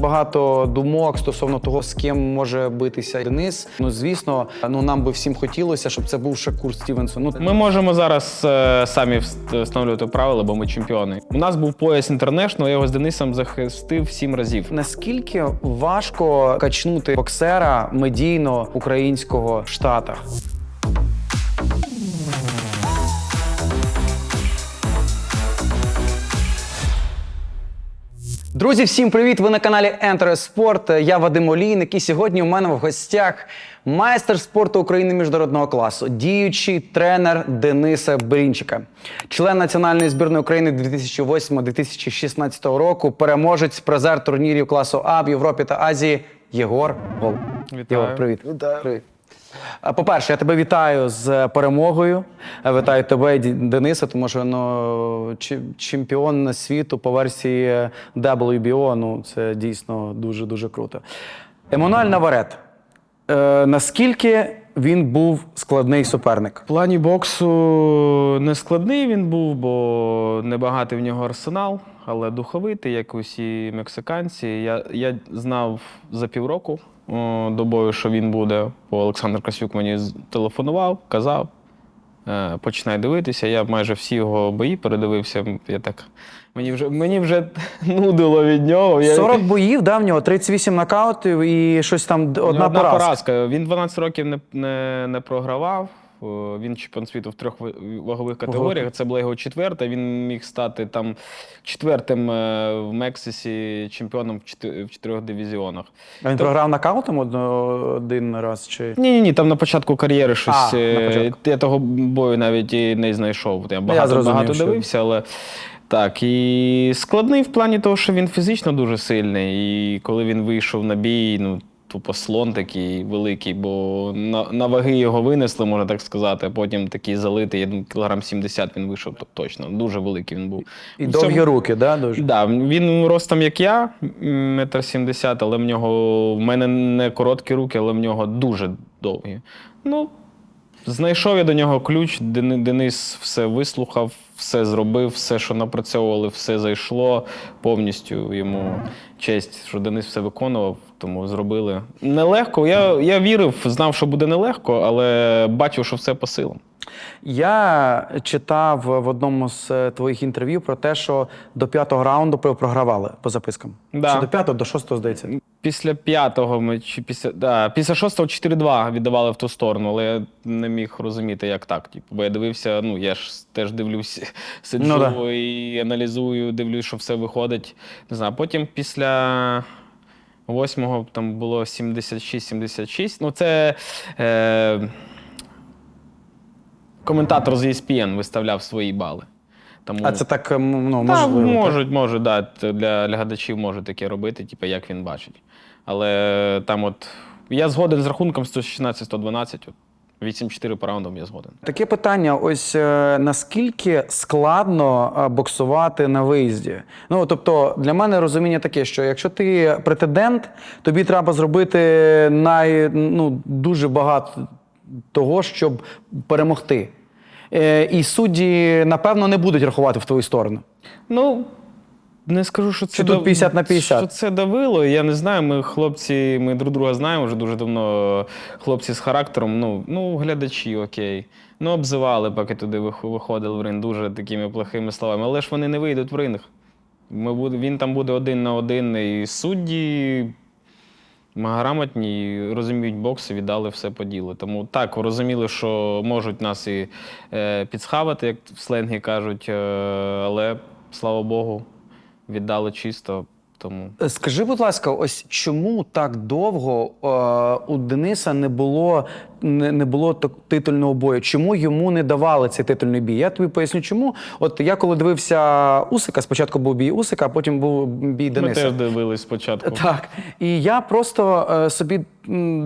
Багато думок стосовно того, з ким може битися Денис. Ну звісно, ну нам би всім хотілося, щоб це був Шакур Стівенсон. Ну Ми можемо зараз е, самі встановлювати правила, бо ми чемпіони. У нас був пояс інтернешнл, я його з Денисом захистив сім разів. наскільки важко качнути боксера медійно українського в Штатах? Друзі, всім привіт! Ви на каналі Enter Sport. Я Вадим Олійник, і сьогодні у мене в гостях майстер спорту України міжнародного класу, діючий тренер Дениса Брінчика, член національної збірної України 2008-2016 року, переможець призер турнірів класу А в Європі та Азії Єгор Гол. Вітаю. Єгор, привіт. Привіт. По-перше, я тебе вітаю з перемогою. Е, Вітаю тебе, Дениса, тому що ну, чемпіон світу по версії WBO, ну це дійсно дуже-дуже круто. Еммануель Наварет. Е, наскільки він був складний суперник? В плані боксу не складний він був, бо небагатий в нього арсенал, але духовитий, як усі мексиканці. Я, я знав за півроку о, до бою, що він буде, бо Олександр Касюк мені телефонував, казав. е, Починай дивитися. Я майже всі його бої передивився. Я так, мені вже, мені вже нудило від нього. Я, 40 боїв, да, в нього 38 нокаутів і щось там одна, одна поразка. поразка. Він 12 років не, не, не програвав. О, Він чемпіон світу в трьох вагових категоріях. Це була його четверта. Він міг стати там четвертим е, в Мексисі чемпіоном в чотирьох дивізіонах. А він програв нокаутом один раз чи. Ні, ні, ні, там на початку кар'єри щось. А, е. Я того бою навіть і не знайшов. Я багато, зрозумів, багато дивився, але. Так, і складний в плані того, що він фізично дуже сильний. І коли він вийшов на бій, ну, тупо слон такий великий, бо на, на ваги його винесли, можна так сказати, а потім такий залитий, я думаю, кілограм 70 він вийшов, то точно. Дуже великий він був. І В довгі цьому- руки, да, дуже. Да, він ростом як я, метр сімдесят, але в нього в мене не короткі руки, але в нього дуже довгі. Ну, знайшов я до нього ключ. Дени- Денис все вислухав, все зробив, все, що напрацьовували, все зайшло. Повністю йому честь, що Денис все виконував, тому зробили. Нелегко. Я, я вірив, знав, що буде нелегко, але бачив, що все по силам. Я читав в одному з е, твоїх інтерв'ю про те, що до п'ятого раунду програвали по запискам. Да. Чи до п'ятого, до шостого, здається. Після п'ятого ми чи після да, після шостого 4-2 віддавали в ту сторону, але я не міг розуміти, як так. Типу, бо я дивився, ну я ж теж дивлюсь, сиджу Ну да. і аналізую, дивлюсь, що все виходить. Не знаю, потім після. Восьмого там було 76-76. Ну, це е, коментатор з ESPN виставляв свої бали. Тому... А це так, ну, Та, можливо. так? можуть, можуть, да. Для, для глядачів можуть таке робити, типу, як він бачить. Але там от. Я згоден з рахунком 116-112. От 8-4 по раундам я згоден. Таке питання: ось е, наскільки складно е, боксувати на виїзді? Ну тобто, для мене розуміння таке, що якщо ти претендент, тобі треба зробити най, ну, дуже багато того, щоб перемогти. Е, І судді, напевно, не будуть рахувати в твою сторону. Ну, не скажу, що це Чи тут 50 на 50? Що це давило. Я не знаю. Ми хлопці, ми друг друга знаємо вже дуже давно. Хлопці з характером, ну, ну глядачі, окей. Ну, обзивали, поки туди виходили в ринг дуже такими плохими словами. Але ж вони не вийдуть в ринг. Ми буде, він там буде один на один. І судді грамотні, розуміють бокс і віддали все по ділу. Тому так, розуміли, що можуть нас і е, підсхавати, як в сленгі кажуть, е, але слава Богу, віддали чисто. Тому Е, Скажи, будь ласка, ось чому так довго е, у Дениса не було, не, не було так- титульного бою? Чому йому не давали цей титульний бій? Я тобі поясню, чому. От я коли дивився Усика, спочатку був бій Усика, а потім був бій ми Дениса. теж дивились спочатку. Так, і я просто е, собі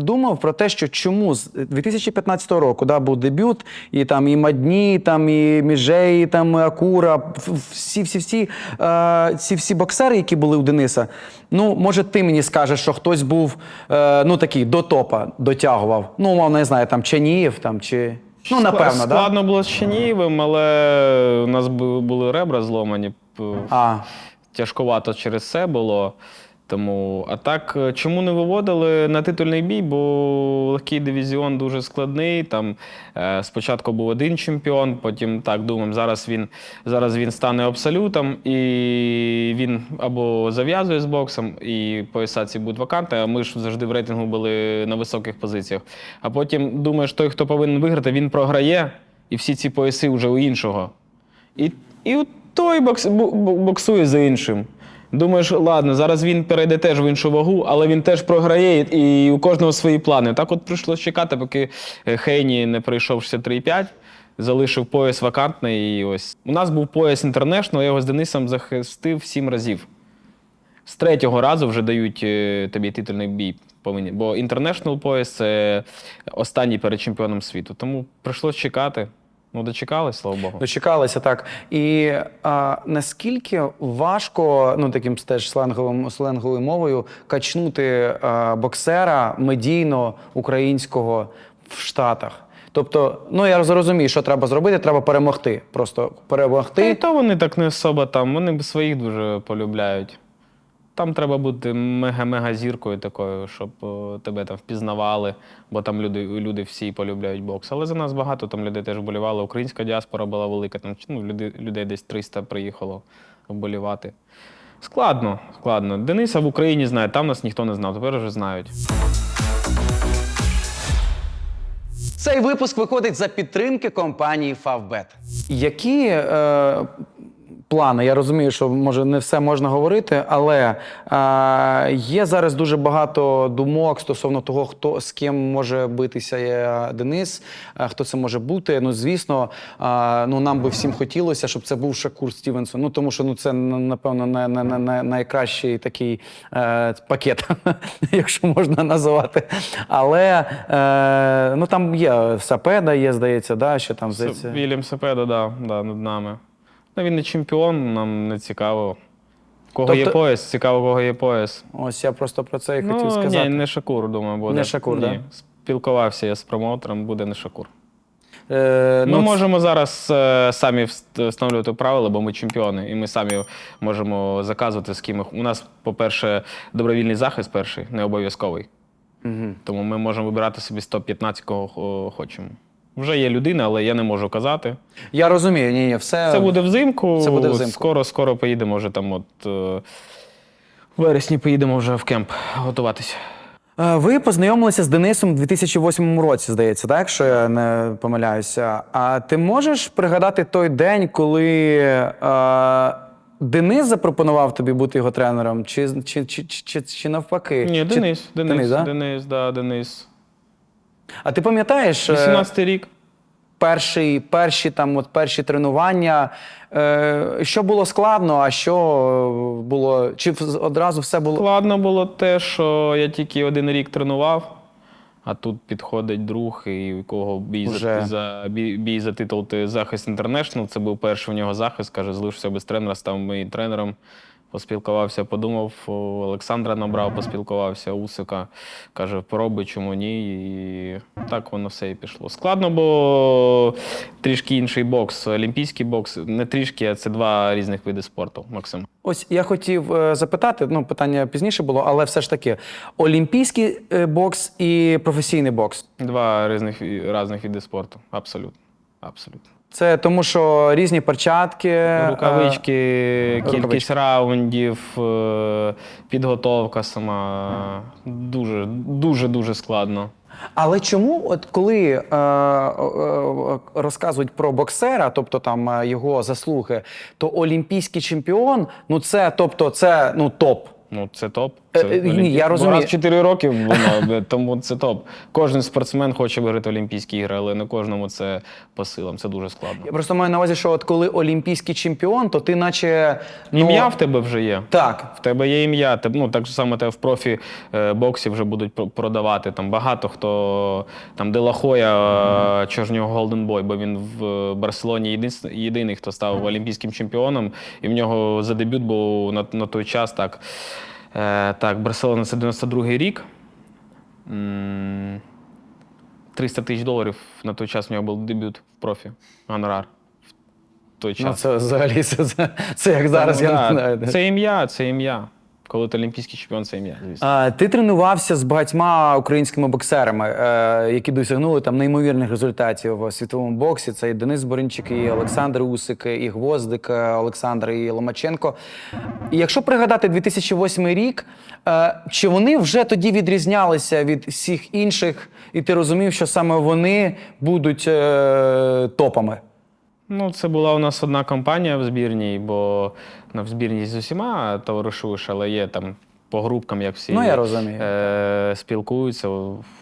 думав про те, що чому з 2015 року да, був дебют, і там і Мадні, там і Міжей, там і Акура, ф- ф- всі, всі, всі, е, ці всі боксери, які були у Дениса. Ну, може, ти мені скажеш, що хтось був е, ну такий до топа, дотягував. Ну, умовно, не знаю, там Чаніїв там чи. Ну, напевно, так? Да? Складно було з Чернієвим, але у нас були ребра зломані. А, Тяжкувато через це було. Тому, а так, е, чому не виводили на титульний бій? Бо легкий дивізіон дуже складний. Там е, спочатку був один чемпіон, потім так думаємо, зараз він, зараз він стане абсолютом, і він або зав'язує з боксом, і пояса ці будуть ваканти, а ми ж завжди в рейтингу були на високих позиціях. А потім думаєш, той, хто повинен виграти, він програє, і всі ці пояси вже у іншого. І, і той бокс, боксує за іншим. Думаєш, ладно, зараз він перейде теж в іншу вагу, але він теж програє, і у кожного свої плани. Так от прийшлося чекати, поки е, Хейні не прийшов 63,5, залишив пояс вакантний. І ось у нас був пояс інтернешнл, я його з Денисом захистив сім разів. З третього разу вже дають е, тобі титульний бій. Повинні. Бо інтернешнл пояс це останній перед чемпіоном світу. Тому прийшлося чекати. Ну, дочекались, слава Богу. Дочекалися так. І а, наскільки важко, ну таким теж сленговим сленговою мовою, качнути а, боксера медійно українського в Штатах? Тобто, ну я розумію, що треба зробити, треба перемогти. Просто Та й перемогти. то вони так не особо там, вони своїх дуже полюбляють. Там треба бути мега-мега зіркою такою, щоб тебе там впізнавали, бо там люди, люди всі полюбляють бокс. Але за нас багато там людей теж вболівали. Українська діаспора була велика, там ну, люди, людей десь 300 приїхало вболівати. Складно, складно. Дениса в Україні знають, там нас ніхто не знав, тепер вже знають. Цей випуск виходить за підтримки компанії Favbet. Які е, плани? Я розумію, що може не все можна говорити, але е, є зараз дуже багато думок стосовно того, хто з ким може битися е, Денис, е, хто це може бути. Ну, звісно, е, ну нам би всім хотілося, щоб це був Шакур Стівенсон. Ну тому що ну це напевно най, най, най, най- найкращий такий е, пакет, якщо можна називати. Але е, ну там є Сапеда, є, здається, да, що там здається. Вільям Сепеда, да, да, над нами. Ну, він не чемпіон, нам не цікаво. Кого є Тобто- пояс, цікаво, кого є пояс. Ось я просто про це і хотів ну, сказати. Ні, не Шакур, думаю, буде. Не Шакур, ні. да? Спілкувався я з промоутером, буде не Шакур. Е, Ми ну, можемо зараз е, самі вст- встановлювати правила, бо ми чемпіони, і ми самі можемо заказувати з ким. У нас, по-перше, добровільний захист перший, не обов'язковий. Мгм. Тому ми можемо вибирати собі 115, кого хочемо. Вже є людина, але я не можу казати. Я розумію, ні, ні, все. Це буде взимку. Це буде взимку. Скоро, скоро поїдемо вже там. От е, в вересні поїдемо вже в кемп готуватися. Е, Ви познайомилися з Денисом у 2008 році, здається, так? Якщо я не помиляюся. А ти можеш пригадати той день, коли е, Денис запропонував тобі бути його тренером, чи, чи, чи, чи, чи, чи навпаки? Ні, Чи- Денис, Денис, Денис, да? Денис, да, Денис. А ти пам'ятаєш? е, 18 рік. перший, перші там от перші тренування. Е, що було складно, а що е, було? Чи одразу все було? Складно було те, що я тільки один рік тренував, а тут підходить друг, і у кого бій, Уже. за, за, бій, бій за титул ти захист Інтернешнл. Це був перший у нього захист. Каже, залишився без тренера, став моїм тренером. Поспілкувався, подумав, Олександра набрав, поспілкувався, Усика. Каже, пробуй, чому ні. І так воно все і пішло. Складно, бо трішки інший бокс. Олімпійський бокс, не трішки, а це два різних види спорту, Максим. Ось я хотів е, запитати, ну питання пізніше було, але все ж таки: олімпійський е, бокс і професійний бокс. Два різних, різних види спорту. Абсолютно. Абсолютно. Це тому, що різні перчатки, е, Рукавички, кількість рукавички. раундів, е, підготовка сама. Дуже, дуже, дуже складно. Але чому, от коли е, е, е, розказують про боксера, тобто там його заслуги, то олімпійський чемпіон, ну це тобто, це ну топ. Ну, це топ. Е, Це е, ні, я розумію. Раз 4 роки воно, тому це топ. Кожен спортсмен хоче виграти Олімпійські ігри, але не кожному це по силам. Це дуже складно. Я просто маю на увазі, що от коли олімпійський чемпіон, то ти наче ну, Ім'я в тебе вже є. Так, В тебе є ім'я. Ну, так само тебе в профі е, боксі вже будуть продавати. Там багато хто там Делахоя, е, чого ж в нього Голден бо він в Барселоні єдин- єдиний, хто став олімпійським чемпіоном, і в нього за дебют був на, на той час так. Е, так, Барселона це 92-й рік. М, 300 тисяч доларів на той час у нього був дебют в профі. Гонорар. В той час. ну це взагалі це, це, це як зараз, Ну, я да, не знаю. Це ім'я, це ім'я. Коли ти олімпійський чемпіон, це ім'я, звісно. Ти тренувався з багатьма українськими боксерами, е, які досягнули там неймовірних результатів в світовому боксі. Це і Денис Боринчик, і Олександр Усик, і Гвоздик, е, Олександр і Ломаченко. І якщо пригадати 2008 рік, е, чи вони вже тоді відрізнялися від всіх інших, і ти розумів, що саме вони будуть е, топами? Ну, це була у нас одна компанія в збірній, бо ну, в збірній з усіма товаришуєш, але є там по групкам, як всі Ну, я розумію. Е, спілкуються.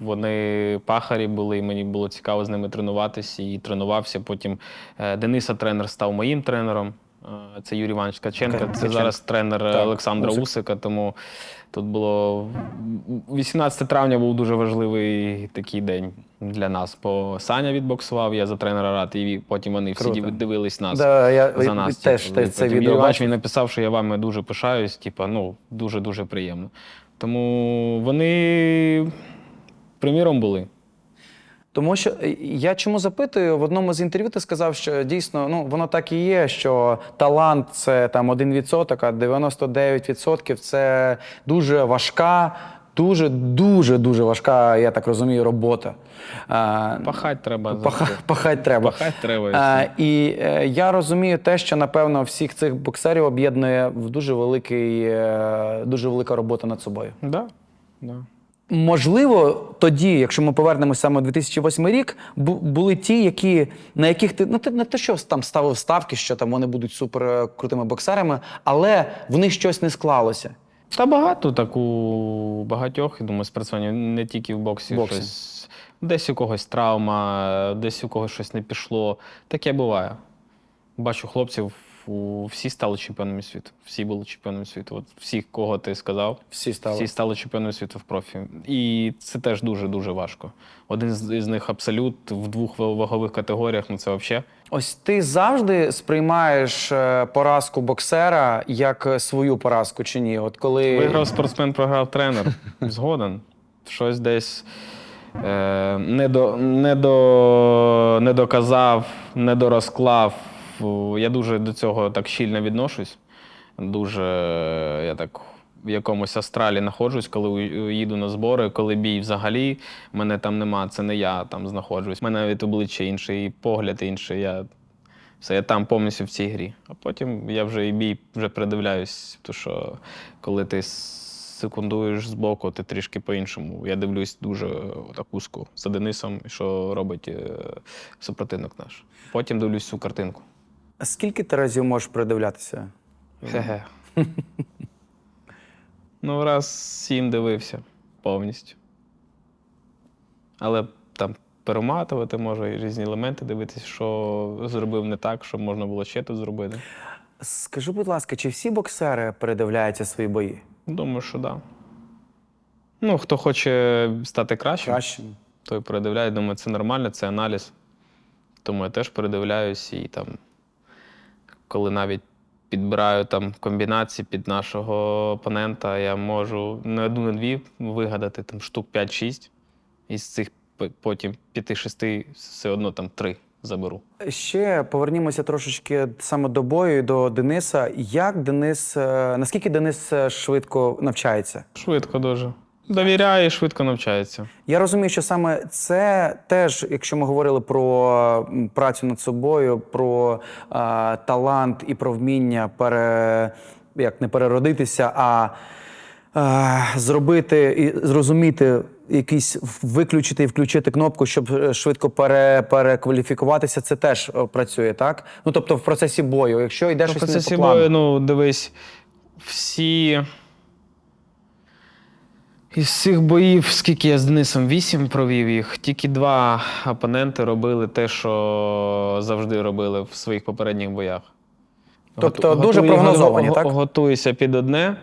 Вони пахарі були, і мені було цікаво з ними тренуватися і тренувався. Потім е, Дениса тренер став моїм тренером. Е, Це Юрій Іванович Ткаченко. Це Ткаченко. зараз тренер Так, Олександра Усик. Усика. Тому тут було 18 травня був дуже важливий такий день для нас. Бо Саня відбоксував, я за тренера рад, і потім вони всі Круто. дивились нас. Да, я за нас. теж, типу, теж це Юрій Іванович написав, що я вами дуже пишаюсь, типу, ну, дуже-дуже приємно. Тому вони приміром були. Тому що е, я чому запитую, в одному з інтерв'ю ти сказав, що дійсно ну воно так і є, що талант це там 1%, а 99% це дуже важка, дуже, дуже, дуже важка, я так розумію, робота. Пахать треба. Паха, пахать треба. Пахать треба, А, і е, я розумію те, що напевно всіх цих боксерів об'єднує в дуже великий, е, дуже велика робота над собою. Да, да. Можливо, тоді, якщо ми повернемося саме у 2008 рік, були ті, які, на яких ти ну ти не те, що там ставив ставки, що там вони будуть супер е, крутими боксерами, але в них щось не склалося. Та багато так у багатьох, я думаю, спортсменів, не тільки в боксі, Боксі. щось. Десь у когось травма, десь у когось щось не пішло. Таке буває. Бачу хлопців, у- всі стали чемпіонами світу. Всі були чемпіонами світу. От всі, кого ти сказав, Всі стали. всі стали чемпіонами світу в профі. І це теж дуже-дуже важко. Один з із них абсолют в двох вагових категоріях, ну це взагалі. Ось ти завжди сприймаєш е, поразку боксера як е, свою поразку чи ні? От коли Виграв спортсмен, програв тренер. Згоден. Щось десь е, не, до, не, до, не доказав, не дорозклав. Фу, Я дуже до цього так щільно відношусь. Дуже е, я так в якомусь астралі знаходжусь, коли їду на збори, коли бій взагалі мене там нема, це не я там знаходжусь. У мене навіть обличчя інше, і погляд інший. Я все, я там повністю в цій грі. А потім я вже і бій вже придивляюсь, тому що коли ти секундуєш збоку, ти трішки по-іншому. Я дивлюсь дуже так узко за Денисом, що робить е, супротивник наш. Потім дивлюсь цю картинку. Скільки ти разів можеш придивлятися? Хе-хе. ну, раз сім дивився повністю. Але там перематувати може і різні елементи дивитися, що зробив не так, що можна було ще тут зробити. Скажи, будь ласка, чи всі боксери передивляються свої бої? Думаю, що так. Да. Ну, хто хоче стати кращим, Краще. той передивляє. Думаю, це нормально, це аналіз. Тому я теж передивляюсь і там, коли навіть підбираю там комбінації під нашого опонента, я можу не одну, не дві вигадати там штук 5-6. Із цих потім 5-6 все одно там 3 заберу. Ще повернімося трошечки саме до бою, і до Дениса. Як Денис, е, наскільки Денис е, швидко навчається? Швидко дуже. Довіряє і швидко навчається. Я розумію, що саме це теж, якщо ми говорили про працю над собою, про е, талант і про вміння пере, як не переродитися, а е, зробити і зрозуміти якийсь виключити і включити кнопку, щоб е, швидко пере, перекваліфікуватися, це теж е, працює, так? Ну тобто в процесі бою, якщо йде Ну, в щось не процесі по плану. бою, ну, дивись, всі. Із цих боїв, скільки я з Денисом вісім провів їх, тільки два опоненти робили те, що завжди робили в своїх попередніх боях. Тобто Готу- дуже готує- прогнозовані, го- так? Готуюся під одне,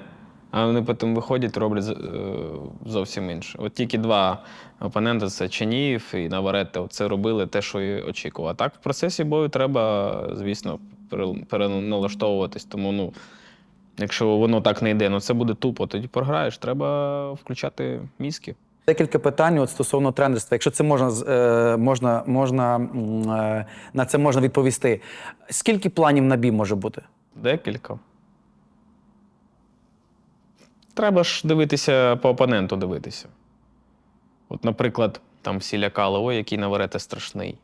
а вони потім виходять, роблять з- е, зовсім інше. От тільки два опоненти це Ченіїв і Наваретте. Це робили те, що і очікував. А так в процесі бою треба, звісно, пере- переналаштовуватись. Тому, ну, якщо воно так не йде, ну це буде тупо, тоді програєш. Треба включати мізки. Декілька питань от стосовно тренерства. Якщо це можна, е, можна, можна е, на це можна відповісти. Скільки планів на бій може бути? Декілька. Треба ж дивитися по опоненту дивитися. От, наприклад, там всі лякали, ой, який Наверете страшний.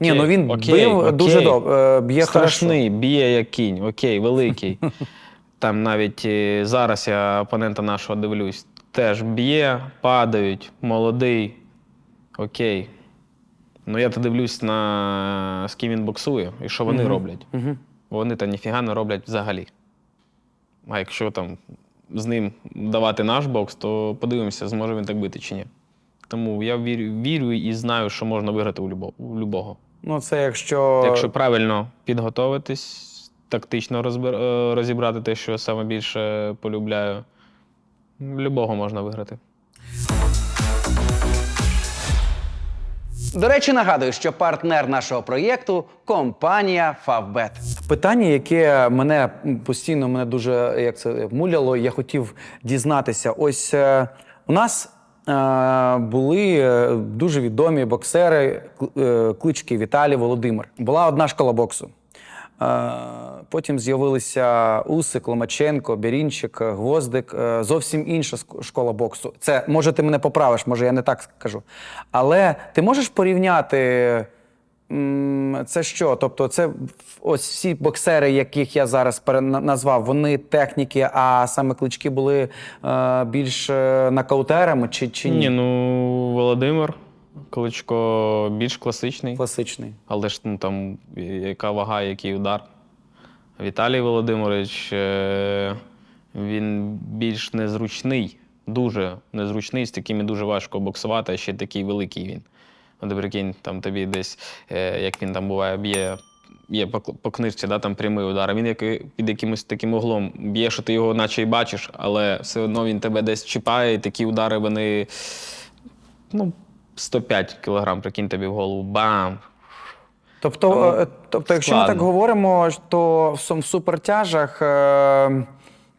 Ні, ну він окей, бив окей. дуже добре. Б'є Страшний, б'є як кінь, окей, великий. Там навіть е, зараз я опонента нашого дивлюсь, теж б'є, падають, молодий, окей. Ну я то дивлюсь на з ким він боксує і що вони роблять. Угу. Вони та ніфіга не роблять взагалі. А якщо там з ним давати наш бокс, то подивимося, зможе він так бити чи ні. Тому я вірю, вірю і знаю, що можна виграти у любого. У любого. Ну, це якщо. Якщо правильно підготовитись, тактично розбир... е, розібрати те, що саме більше полюбляю, любого можна виграти. До речі, нагадую, що партнер нашого проєкту компанія Favbet. Питання, яке мене постійно мене дуже як це муляло, я хотів дізнатися. Ось е, у нас були е, дуже відомі боксери, е, клички Віталій Володимир. Була одна школа боксу. Е, Потім з'явилися Усик, Ломаченко, Бірінчик, е, Гвоздик. е, Зовсім інша школа боксу. Це може ти мене поправиш, може я не так скажу. Але ти можеш порівняти Це що? Тобто, це ось всі боксери, яких я зараз назвав, вони техніки, а саме клички були е, більш е, нокаутерами чи, чи ні? Ні, ну Володимир Кличко більш класичний, Класичний. але ж ну, там яка вага, який удар. Віталій Володимирович, е, він більш незручний, дуже незручний, з такими дуже важко боксувати, а ще такий великий він. От прикинь, там тобі десь, е, як він там буває, б'є. Є по, по книжці, да, там прямий удар. А він як під якимось таким углом б'є, що ти його наче й бачиш, але все одно він тебе десь чіпає, і такі удари вони ну, 105 кілограм, прикинь тобі в голову. Бам! Тобто, Тому е, тобто якщо ми так говоримо, то в супертяжах е,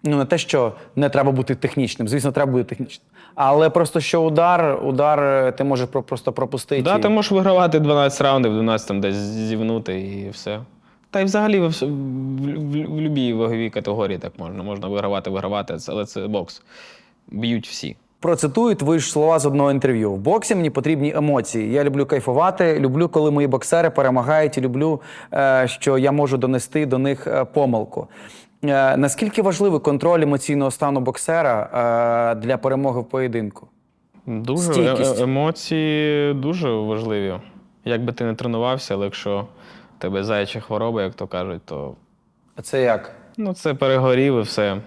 ну, не те, що не треба бути технічним, звісно, треба бути технічним. Але просто що удар, удар е, ти можеш про- просто пропустити. Да, ти можеш вигравати 12 раундів, 12 там десь зівнути і все. Та й взагалі в, в, в, в будь-якій ваговій категорії так можна. Можна вигравати, вигравати, але це бокс. Б'ють всі. Процитую твої ж слова з одного інтерв'ю. В боксі мені потрібні емоції. Я люблю кайфувати, люблю, коли мої боксери перемагають, і люблю, е, що я можу донести до них е, помилку. Е, Наскільки важливий контроль емоційного стану боксера е, для перемоги в поєдинку? Дуже Стійкість. е- емоції дуже важливі. Як би ти не тренувався, але якщо в тебе заяча хвороба, як то кажуть, то А Це як? ну, це перегорів і все.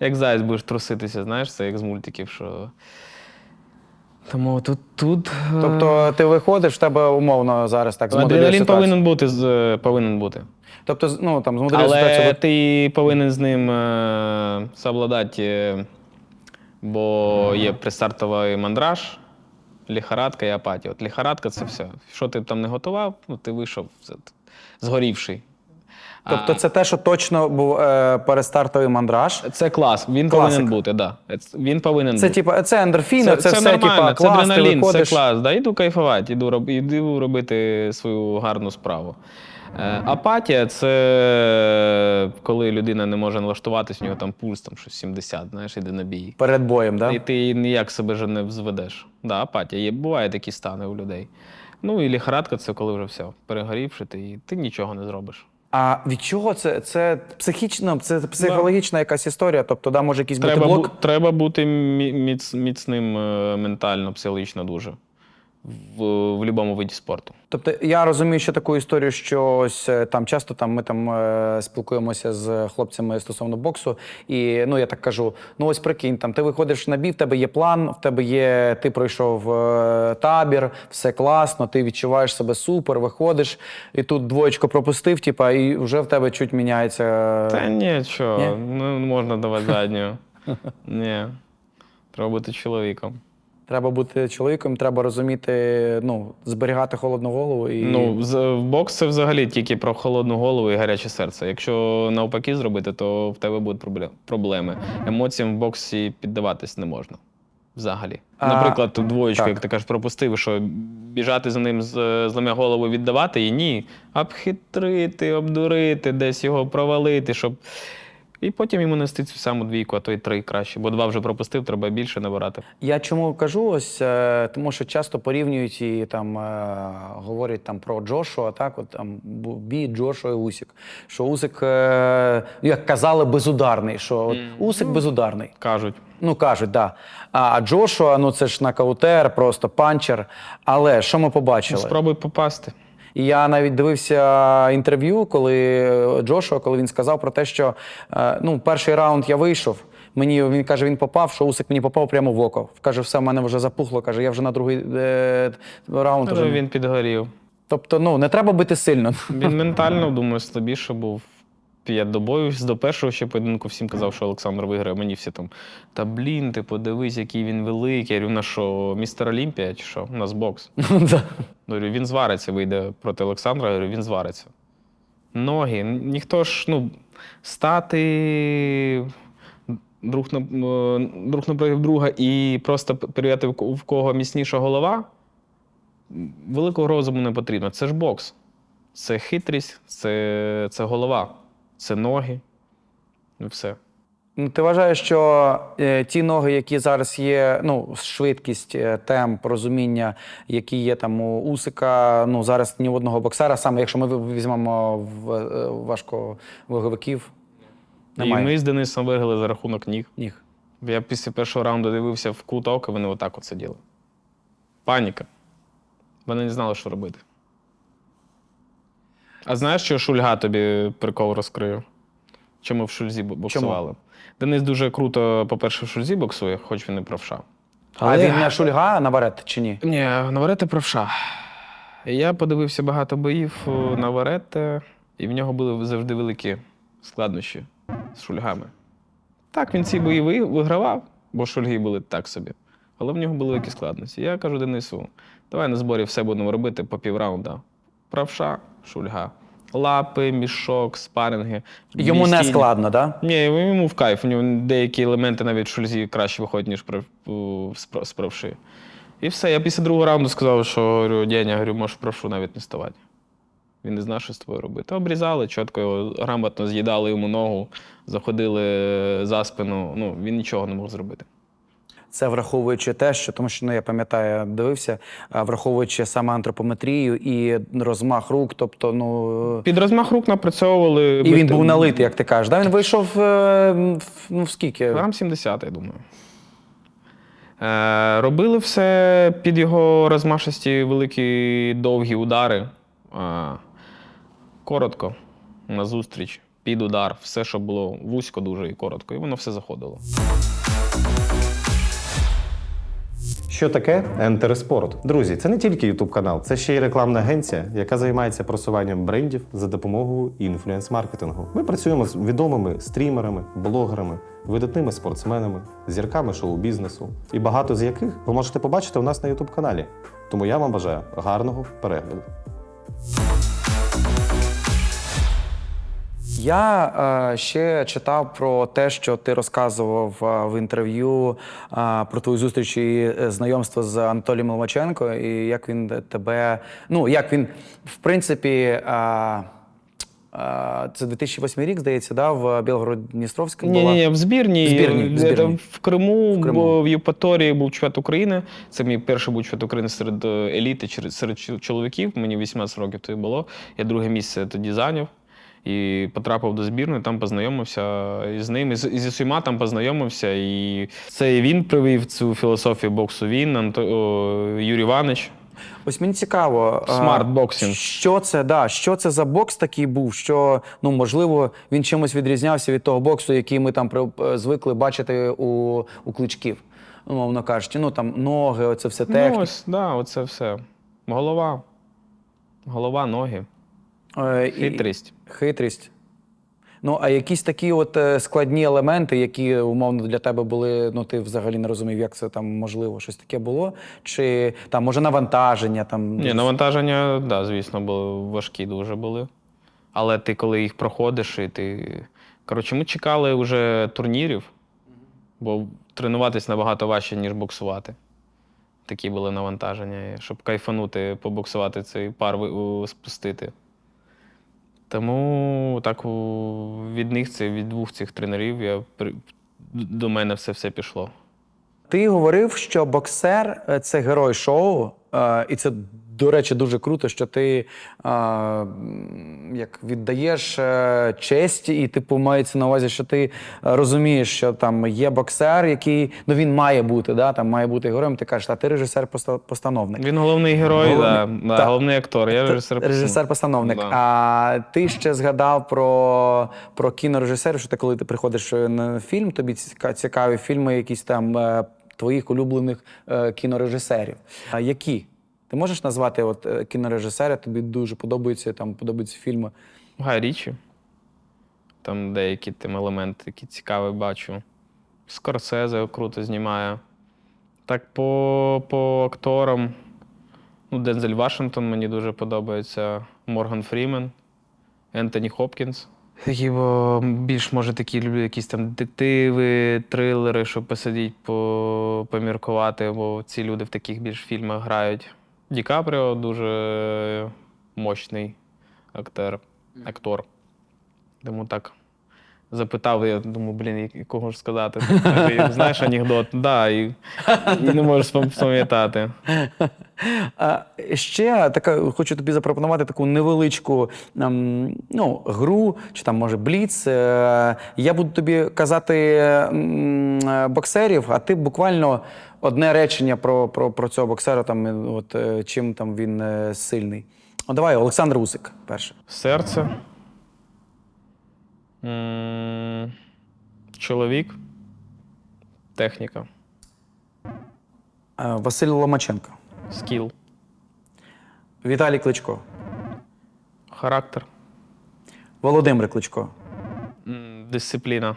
Як заяць будеш труситися, знаєш, це як з мультиків, що. Тому тут. тут Тобто ти виходиш, в тебе умовно зараз так змоделює адреналін ситуацію. повинен бути, з- повинен бути. Тобто, ну там змоделює ситуацію. Але ти повинен з ним е, совладати, е, бо є предстартовий мандраж, ліхорадка і апатія. От ліхорадка це все. Що ти б там не готував, ну ти вийшов це, згорівший. Тобто, це те, що точно був е, перестартовий мандраж. це клас, він Класик. повинен бути, да. Це- Він повинен Це бути. типа це ендорфіни, це, все типа це клас, ти адреналін, виходиш. це клас. Да, іду кайфувати, іду, роб, іду робити свою гарну справу. Е, апатія це коли людина не може налаштуватись, у нього там пульс там щось 70, знаєш, іде на бій. Перед боєм, да? І ти ніяк себе вже не взведеш. Да, апатія. Є, буває такі стани у людей. Ну і ліхорадка це коли вже все, перегорівши, ти, і ти нічого не зробиш. А від чого це? Це психічно, це психологічна якась історія. Тобто, да, може якийсь Треба, бути бу, треба бути мі- міц, міцним е, ментально, психологічно дуже в, в будь-якому виді спорту. Тобто я розумію, що таку історію, що ось е, там часто там ми там е, спілкуємося з хлопцями стосовно боксу, і ну я так кажу: ну ось прикинь, там ти виходиш на бій, в тебе є план, в тебе є, ти пройшов е, табір, все класно, ти відчуваєш себе супер, виходиш, і тут двоєчко пропустив, типа, і вже в тебе чуть міняється. Та ні, що, Ні? ну можна давати задню. Ні. Треба бути чоловіком. Треба бути чоловіком, треба розуміти, ну, зберігати холодну голову і. Ну, в бокс це взагалі тільки про холодну голову і гаряче серце. Якщо навпаки зробити, то в тебе будуть проблеми. Емоціям в боксі піддаватись не можна. Взагалі. Наприклад, тут двоєчку, як ти кажеш, пропустив, що біжати за ним з злами голову віддавати і ні. Обхитрити, обдурити, десь його провалити, щоб І потім йому нести цю саму двійку, а то й три краще, бо два вже пропустив, треба більше набирати. Я чому кажу ось, е, тому що часто порівнюють і там е, говорять там про Джошуа, так от там бій Джошуа і Усік. Що Усик, е, як казали, безударний, що от Усик безударний. Кажуть. Ну кажуть, да. А Джошуа, ну це ж нокаутер, просто панчер. Але що ми побачили? Спробуй попасти. І я навіть дивився інтерв'ю, коли е, Джошуа, коли він сказав про те, що е, ну, перший раунд я вийшов. Мені він каже, він попав, що Усик мені попав прямо в око. Каже, все, в мене вже запухло. Каже, я вже на другий е, раунд. Вже... він підгорів. Тобто, ну не треба бити сильно. Він ментально, думаю, слабіше був. Я до до першого ще поєдинку всім казав, що Олександр виграє. Мені всі там. Та блін, ти подивись, який він великий. Я говорю, на що, містер Олімпія чи що? У нас бокс. Говорю, він звариться, вийде проти Олександра. Я говорю, він звариться. Ноги. Ніхто ж, ну, стати друг на, е, друг напротив друга і просто перевіряти, в кого міцніша голова. Великого розуму не потрібно. Це ж бокс. Це хитрість, це, це голова, це ноги. І все. Ну, Ти вважаєш, що е, ті ноги, які зараз є, ну, швидкість, е, темп, розуміння, які є там у Усика, ну зараз ні в одного боксера, саме якщо ми візьмемо в, е, важковаговиків, немає І ми з Денисом виграли за рахунок ніг. ніг. Я після першого раунду дивився в кут ока, вони отак от сиділи. Паніка. Вони не знали, що робити. А знаєш, що Шульга тобі прикол розкрив? Чому в Шульзі бо- боксували? Денис дуже круто, по-перше, в Шульзі боксує, хоч він і правша. А він не шульга наперед чи ні? Ні, Наварети правша. Я подивився багато боїв е, Наварети, і в нього були завжди великі складнощі з шульгами. Так, він ці бої ви- вигравав, бо шульги були так собі. Але в нього були великі складності. Я кажу Денису, давай на зборі все будемо робити по півраунда. Правша, шульга. Лапи, мішок, спаринги. Йому не складно, так? Да? Ні, йому в кайф. У нього деякі елементи навіть в шульзі краще виходять, ніж з правши. І все. Я після другого раунду сказав, що говорю, Деня, говорю, можеш правшу навіть не ставати. Він не знав, що з тобою робити. Обрізали, чітко його грамотно з'їдали йому ногу, заходили за спину. Ну, він нічого не мог зробити. Це враховуючи те, що тому що ну я пам'ятаю, дивився, враховуючи саме антропометрію і розмах рук, тобто, ну Під розмах рук напрацьовували. і він був налитий, як ти кажеш. Да? Він вийшов е, ну в скільки? Грам 70, я думаю. Е, робили все під його розмашисті великі довгі удари. Е, коротко, назустріч, під удар, все, що було вузько дуже і коротко, і воно все заходило. Що таке ентереспорт? Друзі, це не тільки Ютуб канал, це ще й рекламна агенція, яка займається просуванням брендів за допомогою інфлюенс-маркетингу. Ми працюємо з відомими стрімерами, блогерами, видатними спортсменами, зірками шоу-бізнесу, і багато з яких ви можете побачити у нас на Ютуб каналі. Тому я вам бажаю гарного перегляду. Я е, ще читав про те, що ти розказував е, в інтерв'ю е, про твою зустріч і е, знайомство з Анатолієм Ломаченко, і як він тебе. Ну, як він, в принципі, е, е, це 2008 рік, здається, да, в Білгород-Дністровському Ні, була? ні, ні, в збірній. Збірній, в Е, збірній. В Криму, В Криму. бо в Євпаторії був чемпіонат України. Це мій перший був чемпіонат України серед еліти, серед чоловіків. Мені 18 років тоді було. Я друге місце тоді зайняв. І потрапив до збірної, там познайомився із ним, і з, всіма там познайомився. І це і він привів цю філософію боксу. Він, Анто, о, Юрій Іванович. Ось мені цікаво, Смарт-боксинг. Що це, да, що це за бокс такий був? Що ну можливо він чимось відрізнявся від того боксу, який ми там е, звикли бачити у, у кличків. Умовно кажучи, ну там ноги, оце все Ну, ось, да, оце все. Голова. Голова, ноги, Е, і- хитрість. Хитрість. Ну, а якісь такі от е, складні елементи, які умовно для тебе були, ну ти взагалі не розумів, як це там можливо, щось таке було? Чи там може навантаження? Там Ні, навантаження, так, да, звісно, були важкі дуже були. Але ти, коли їх проходиш, і ти. Коротше, ми чекали вже турнірів, бо тренуватись набагато важче, ніж боксувати. Такі були навантаження, щоб кайфанути, побоксувати цей пар спустити. Тому так від них це від двох цих тренерів я до мене все все пішло. Ти говорив, що боксер е, це герой шоу, е, і це, до речі, дуже круто, що ти е, м, як віддаєш е, честь, і типу мається на увазі, що ти е, розумієш, що там є боксер, який ну він має бути, да, там має бути героєм. Ти кажеш, а ти режисер-постановник. Він головний герой, Головний. да, да, Так. головний актор. Я режисер. Режисер-постановник. Да. А ти ще згадав про, про кінорежисерів, що ти коли ти приходиш на фільм, тобі ціка- цікаві фільми, якісь там е, твоїх улюблених е, кінорежисерів. А які? Ти можеш назвати от е, кінорежисера, тобі дуже подобаються там подобаються фільми. Гай Річі. Там деякі там елементи, які цікаві бачу. Скорсезе круто знімає. Так, по, по акторам. Ну, Дензель Вашингтон мені дуже подобається. Морган Фрімен, Ентоні Хопкінс. Такі, бо більш, може, такі люблю якісь там детективи, трилери, щоб посидіти, по, поміркувати, бо ці люди в таких більш фільмах грають. Ді Капріо дуже мощний актер, актор. Тому так запитав, я думаю, блін, якого ж сказати. Знаєш анекдот? Да, і, і не можеш пам'ятати. А ще така, хочу тобі запропонувати таку невеличку ем, ну, гру, чи там може бліц. Е, Я буду тобі казати е, боксерів, а ти буквально одне речення про, про, про цього боксера, там, е, от, е, чим там він е, сильний. О, давай, Олександр Усик перше. Серце. М, Чоловік. Техніка. Е, Василь Ломаченко. Скіл. Віталій Кличко. Характер. Володимир Кличко. М, Дисципліна.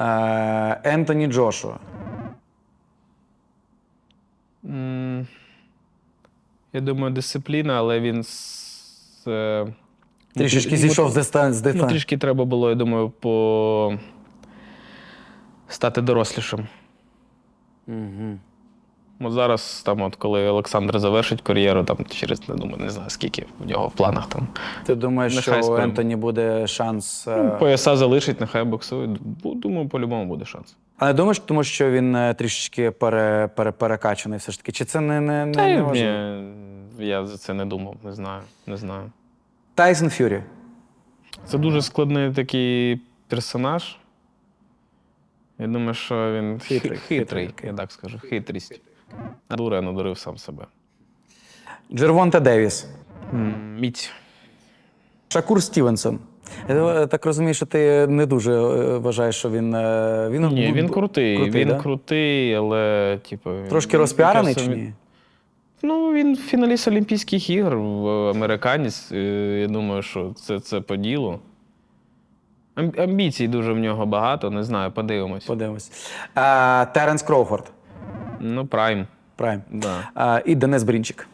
Е, Ентоні Джошуа. Я думаю, дисципліна, але він з. е, Трішечки зійшов з дистан- з Ну, дистанції. трішки треба було, я думаю, по... стати дорослішим. Угу. От зараз, там, от, коли Олександр завершить кар'єру, там через я думаю, не знаю, скільки в нього в планах там. Ти думаєш, Нехай що у. Ентоні буде шанс. е, Ну, пояса залишить, нехай боксує. Бу- Думаю, по-любому буде шанс. А не думаєш, тому що він е, трішечки пере, пере, перекачаний все ж таки? Чи це не, не, Та не, не важливо? ні, я за це не думав, не знаю. Не знаю. Тайсон Ф'юрі. Це дуже складний такий персонаж. Я думаю, що він Хитрий, хитрий, хитрий хитрий я так скажу. Хитрість. Дуре, надурив сам себе. Джервонте Девіс. Міць. Шакур Стівенсон. Я е, так розумію, що ти не дуже е, вважаєш, що він. е, Він, Ні, він бу- крутий. він да? крутий, але, типу. Трошки розпіарений чи ні? Ну, він фіналіст Олімпійських ігор, американець. Е, Я думаю, що це, це по ділу. Амбіцій дуже в нього багато, не знаю, подивимось. Подивимось. Е, Теренс Кроуфорд. Ну, прайм. Прайм. Да. Е, і Денис Брінчик.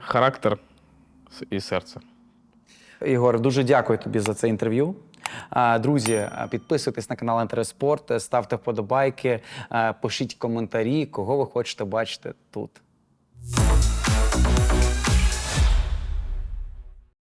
Характер і серце. Ігор, дуже дякую тобі за це інтерв'ю. Друзі, підписуйтесь на канал Інтереспорт, ставте вподобайки, пишіть коментарі, кого ви хочете бачити тут.